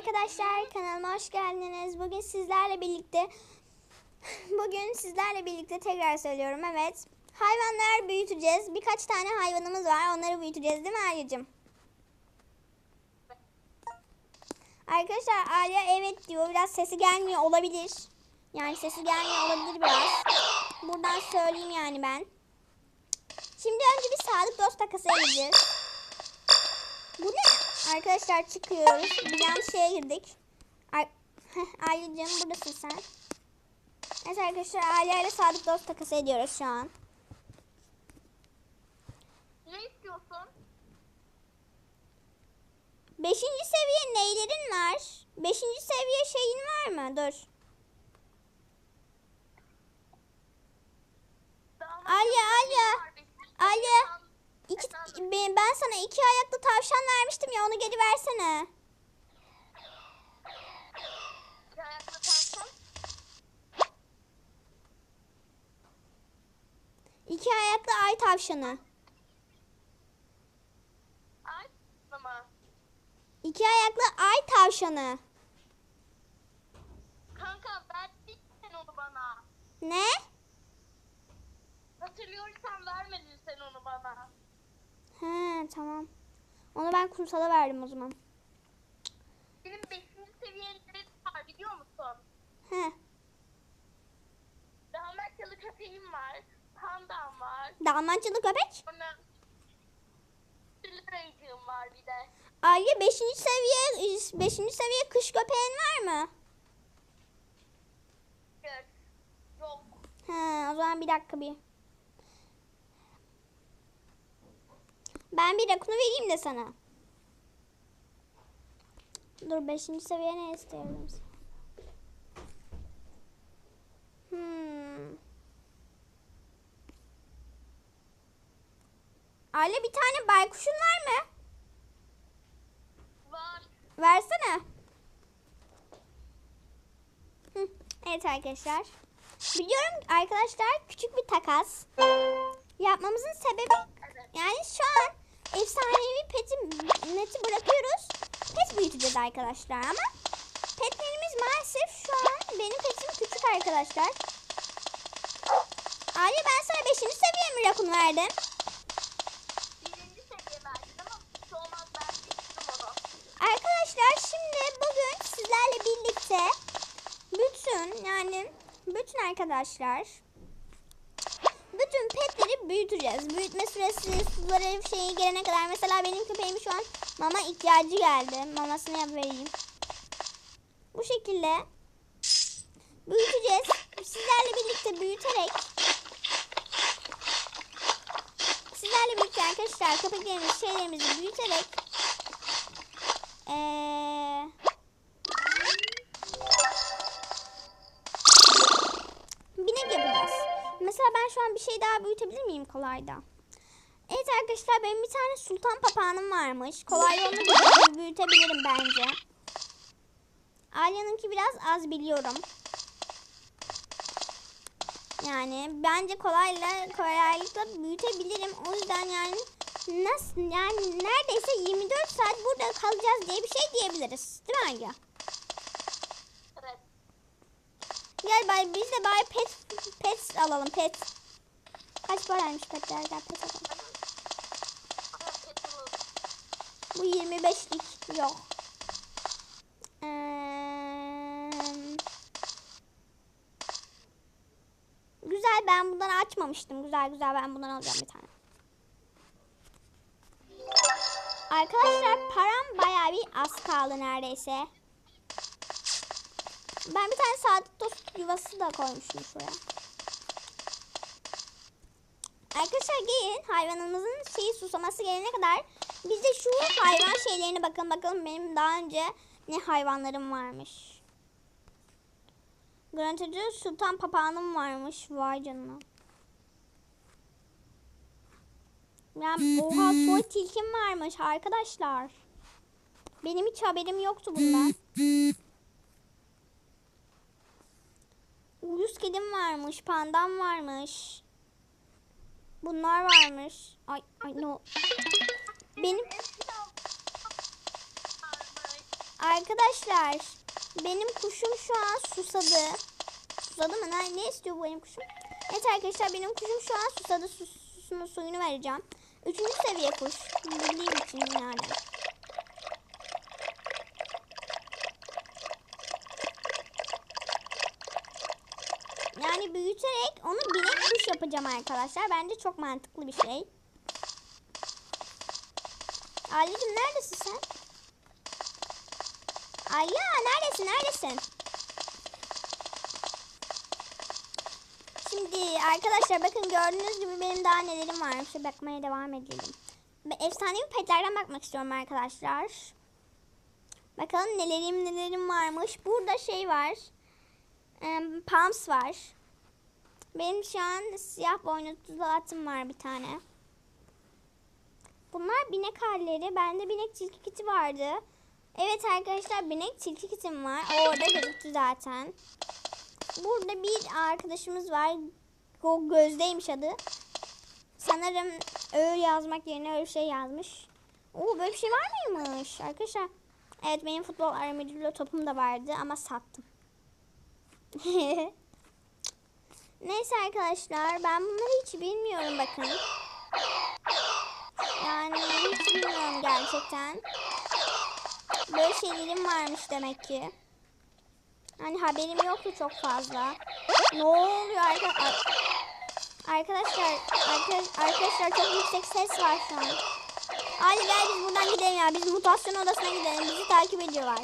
arkadaşlar kanalıma hoş geldiniz. Bugün sizlerle birlikte bugün sizlerle birlikte tekrar söylüyorum evet. Hayvanlar büyüteceğiz. Birkaç tane hayvanımız var. Onları büyüteceğiz değil mi Arya'cığım? Arkadaşlar Arya evet diyor. Biraz sesi gelmiyor olabilir. Yani sesi gelmiyor olabilir biraz. Buradan söyleyeyim yani ben. Şimdi önce bir sağlık dost takası edeceğiz. Bu ne? Arkadaşlar çıkıyoruz. Bir yanlış şeye girdik. Ay Aileciğim buradasın sen. Evet arkadaşlar Aileyle ile Sadık Dost takası ediyoruz şu an. Ne istiyorsun? Beşinci seviye neylerin var? Beşinci seviye şeyin var mı? Dur. Alya, Alya. Alya. İki, ben ben sana iki ayaklı tavşan vermiştim ya onu geri versene. Ayakta kalsın. İki ayaklı ay tavşanı. Ay ama. İki ayaklı ay tavşanı. Kanka verdin sen onu bana. Ne? Hatırlıyorsan vermedin sen onu bana. He tamam. Onu ben kumsala verdim o zaman. Benim 5. seviyelerim var biliyor musun? He. Dalmatyalı köpeğim var. Pandam var. Dalmatçalı köpek. Sonra Süleycığım var bir de. Aile 5. seviye 5. seviye kış köpeğin var mı? Yok. Yok. He, o zaman bir dakika bir. Ben bir rakunu vereyim de sana. Dur 5. seviye ne istiyorum? Hmm. Aile bir tane baykuşun var mı? Var. Versene. Hı, Evet arkadaşlar. Biliyorum arkadaşlar küçük bir takas. Yapmamızın sebebi yani şu an efsanevi peti neti bırakıyoruz. Pet büyüteceğiz arkadaşlar ama petlerimiz maalesef şu an benim petim küçük arkadaşlar. Ali ben sana 5. seviye mi rakun verdim? Arkadaşlar şimdi bugün sizlerle birlikte bütün yani bütün arkadaşlar bütün petleri büyüteceğiz. Büyütme süresi suları şeyi gelene kadar mesela benim köpeğim şu an mama ihtiyacı geldi. Mamasını yap vereyim. Bu şekilde büyüteceğiz. Sizlerle birlikte büyüterek sizlerle birlikte arkadaşlar köpeklerimizi şeylerimizi büyüterek ee, şu an bir şey daha büyütebilir miyim kolayda? Evet arkadaşlar benim bir tane sultan papağanım varmış. Kolay onu büyü- büyütebilirim bence. Alya'nınki biraz az biliyorum. Yani bence kolayla kolaylıkla büyütebilirim. O yüzden yani nasıl yani neredeyse 24 saat burada kalacağız diye bir şey diyebiliriz. Değil mi Alya? Evet. Gel bay biz de bay pet pet alalım pet. Kaç paraymış petler gel pet alalım. Bu 25'lik yok. Ee, güzel ben bundan açmamıştım. Güzel güzel ben bundan alacağım bir tane. Arkadaşlar param bayağı bir az kaldı neredeyse. Ben bir tane sadık dost yuvası da koymuştum şuraya. Arkadaşlar gelin hayvanımızın şeyi susaması gelene kadar biz de şu hayvan şeylerine bakın bakalım benim daha önce ne hayvanlarım varmış. Garantici sultan papağanım varmış. Vay canına. Ya oha soy tilkim varmış arkadaşlar. Benim hiç haberim yoktu bundan. Uyuz kedim varmış, pandam varmış. Bunlar varmış. Ay ay no. Benim. Arkadaşlar benim kuşum şu an susadı. Susadı mı? Ne, ne istiyor bu benim kuşum? Evet arkadaşlar benim kuşum şu an susadı. Su, susunu suyunu vereceğim. Üçüncü seviye kuş. Bildiğim için. Yani büyüterek onu binek kuş yapacağım arkadaşlar. Bence çok mantıklı bir şey. Ali'cim neredesin sen? Ayya neredesin neredesin? Şimdi arkadaşlar bakın gördüğünüz gibi benim daha nelerim var. Şöyle bakmaya devam edelim. Efsanevi petlerden bakmak istiyorum arkadaşlar. Bakalım nelerim nelerim varmış. Burada şey var. Em, Pumps var. Benim şu an siyah boynuzlu atım var bir tane. Bunlar binek halleri. Bende binek tilki kiti vardı. Evet arkadaşlar binek tilki kitim var. O orada gözüktü zaten. Burada bir arkadaşımız var. O gözdeymiş adı. Sanırım öyle yazmak yerine öyle şey yazmış. Oo böyle bir şey var mıymış arkadaşlar? Evet benim futbol armadillo topum da vardı ama sattım. Neyse arkadaşlar ben bunları hiç bilmiyorum bakın. Yani hiç bilmiyorum gerçekten. Böyle şeylerim varmış demek ki. Hani haberim yoktu çok fazla. Ne oluyor arka- arkadaşlar? Arka- arkadaşlar çok yüksek ses var şu an. Hadi gel biz buradan gidelim ya. Biz mutasyon odasına gidelim. Bizi takip ediyorlar.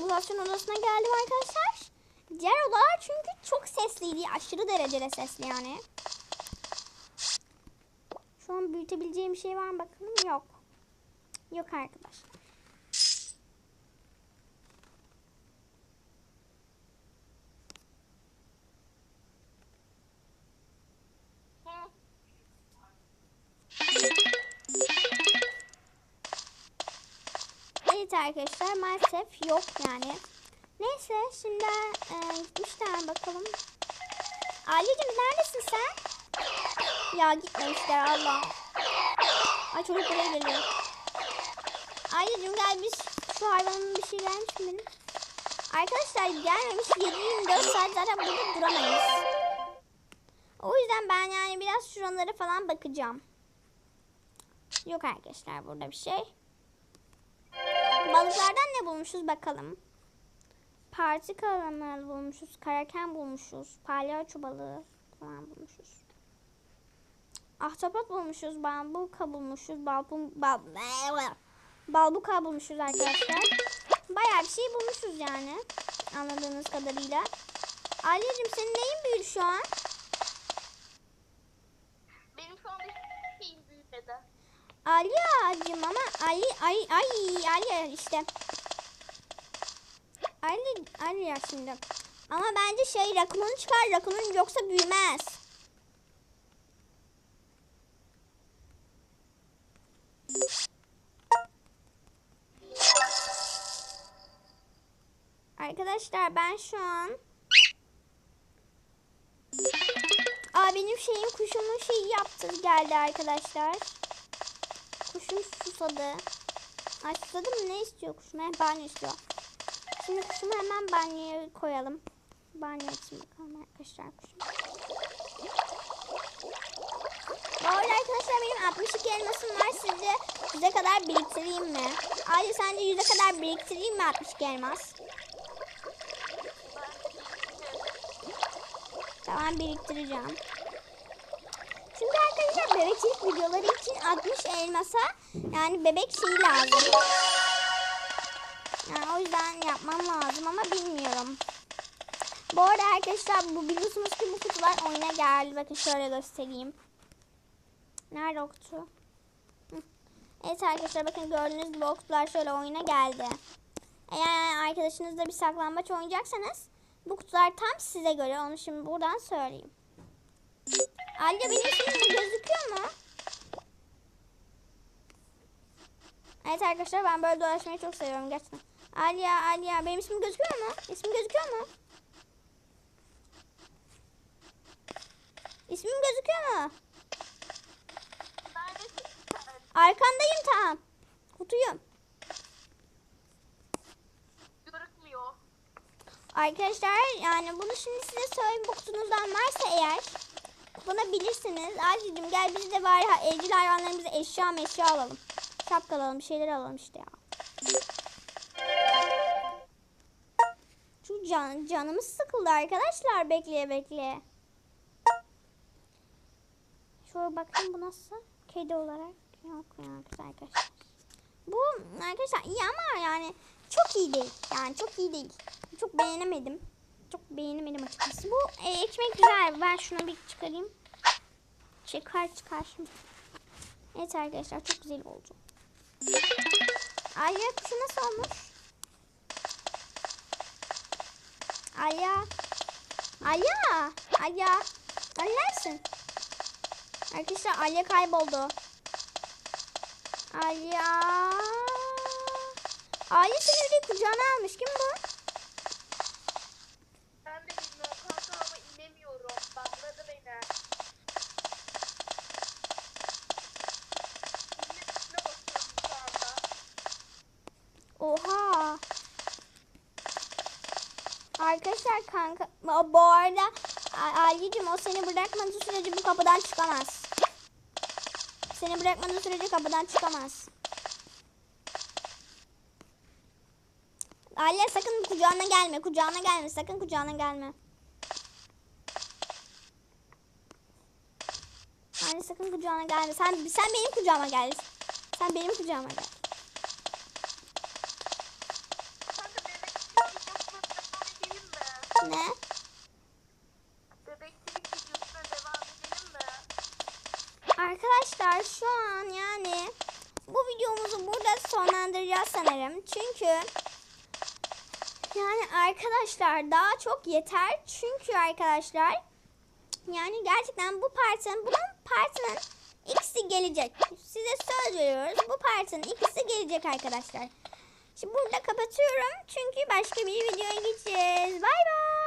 Mutasyon odasına geldim arkadaşlar. Diğer odalar çünkü çok sesliydi. Aşırı derecede sesli yani. Şu an büyütebileceğim bir şey var mı bakalım? Yok. Yok arkadaşlar. Evet arkadaşlar maalesef yok yani. Neyse şimdi e, gitmişler bakalım. Ali'cim neredesin sen? Ya gitmemişler Allah. Ay çocuk buraya geliyor. Ali'cim gel biz şu hayvanın bir şey gelmiş mi? Arkadaşlar gelmemiş 7-24 saat zaten burada duramayız. O yüzden ben yani biraz şuralara falan bakacağım. Yok arkadaşlar burada bir şey. Balıklardan ne bulmuşuz bakalım. Parti karamel bulmuşuz. Karaken bulmuşuz. Palyaço balığı falan bulmuşuz. Ahtapot bulmuşuz. Bambuka bulmuşuz. Balbum, bal, balbuka bulmuşuz arkadaşlar. Bayağı bir şey bulmuşuz yani. Anladığınız kadarıyla. Alya'cığım senin neyin büyüdü şu an? Benim şu anda hiçbir şeyim büyümedi. Alya'cığım ama Ali ay ay Alya işte. Ali Alya şimdi. Ama bence şey rakunun çıkar rakunun yoksa büyümez. Arkadaşlar ben şu an Aa benim şeyim kuşumun şeyi yaptı geldi arkadaşlar. Kuşum susadı. Ay susadı mı ne istiyor kuşum? He, banyo istiyor. Şimdi kuşumu hemen banyoya koyalım. Banyo için bakalım arkadaşlar kuşum. Bu arada arkadaşlar benim 62 elmasım var. Sizce 100'e kadar biriktireyim mi? Ali sence 100'e kadar biriktireyim mi 62 elmas? Tamam biriktireceğim. Arkadaşlar bebekçilik videoları için 60 elmasa yani bebek şeyi lazım. Yani o yüzden yapmam lazım ama bilmiyorum. Bu arada arkadaşlar bu biliyorsunuz ki bu kutular oyuna geldi. Bakın şöyle göstereyim. Nerede kutu? Evet arkadaşlar bakın gördüğünüz gibi kutular şöyle oyuna geldi. Eğer arkadaşınızla bir saklambaç oynayacaksanız bu kutular tam size göre. Onu şimdi buradan söyleyeyim. Alya benim ismim gözüküyor mu? Evet arkadaşlar ben böyle dolaşmayı çok seviyorum gerçekten. Alya, Alya benim ismim gözüküyor mu? İsmim gözüküyor mu? İsmim gözüküyor mu? Arkandayım tamam. Kutuyum. Görükmüyor. Arkadaşlar yani bunu şimdi size söyleyeyim bu kutunuzdan varsa eğer kullanabilirsiniz. Azicim gel biz de bari ha- evcil hayvanlarımıza eşya meşya alalım. Şapka alalım şeyler alalım işte ya. Şu can, canımız sıkıldı arkadaşlar bekleye bekleye. Şöyle bakayım bu nasıl? Kedi olarak. Yok ya arkadaşlar. Bu arkadaşlar iyi ama yani çok iyi değil. Yani çok iyi değil. Çok beğenemedim. Çok beğenemedim açıkçası. Bu e, ekmek güzel. Ben şunu bir çıkarayım. Çıkar çıkar şimdi. Evet arkadaşlar çok güzel oldu. Aya kuşu nasıl olmuş? Aya. Aya. Aya. Neredesin? Arkadaşlar Alya kayboldu. Alya. Alya seni bir kucağına almış. Kim bu? Ben de bilmiyorum kanka ama inemiyorum. Bakladı beni. Şimdi üstüne basıyorum şu anda. Oha. Arkadaşlar kanka bu arada A- Alyacığım o seni bırakmadığı sürece bu kapıdan çıkamaz. Seni bırakmadığı sürece kapıdan çıkamaz. Alya sakın kucağına gelme. Kucağına gelme. Sakın kucağına gelme. Alya sakın kucağına gelme. Sen sen benim kucağıma gel. Sen benim kucağıma gel. Kanka bebekçilik videosuna devam edelim mi? Ne? Arkadaşlar şu an yani bu videomuzu burada sonlandıracağız sanırım. Çünkü yani arkadaşlar daha çok yeter. Çünkü arkadaşlar yani gerçekten bu partinin bunun partinin ikisi gelecek. Size söz veriyoruz. Bu partinin ikisi gelecek arkadaşlar. Şimdi burada kapatıyorum. Çünkü başka bir videoya geçeceğiz. Bay bay.